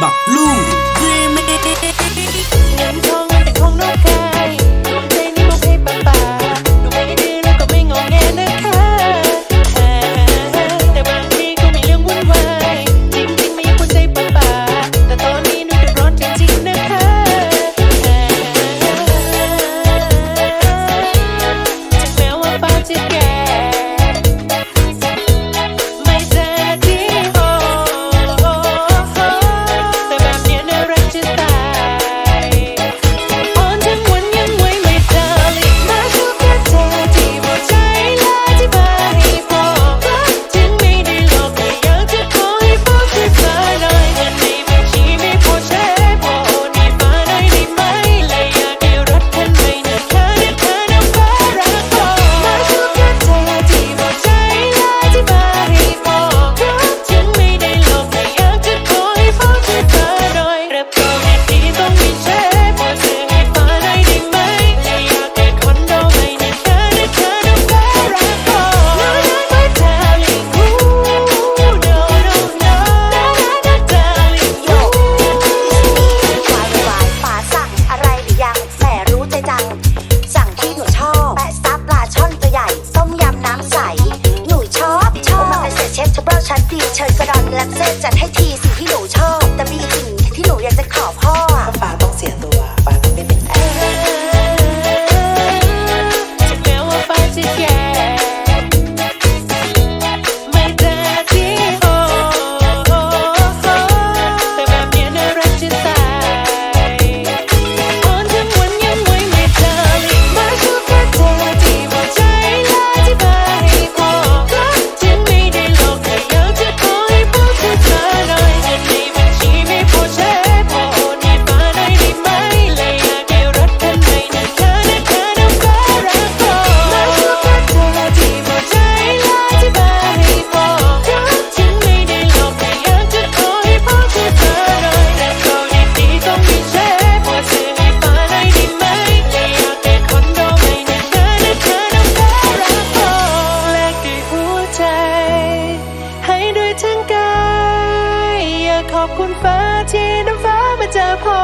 Ba blue. ซูเบ้ร์ชั้นดีเชิดกระดอนและเซจัดให้ทีสิ่งที่หนูชอบ อบคุณฟ้าที่น้ำฟ้ามาเจอพ่อ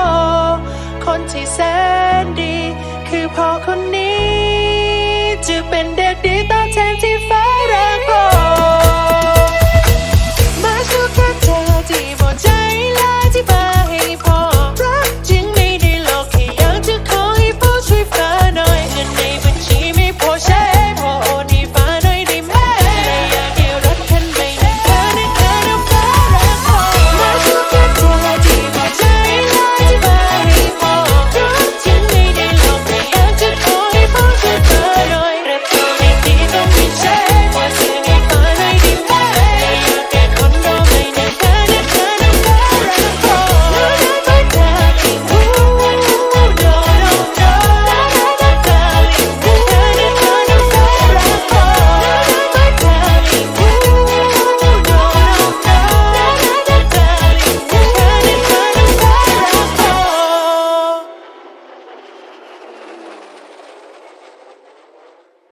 คนที่แสนดี คือพ่อคนนี้จะเป็นเด็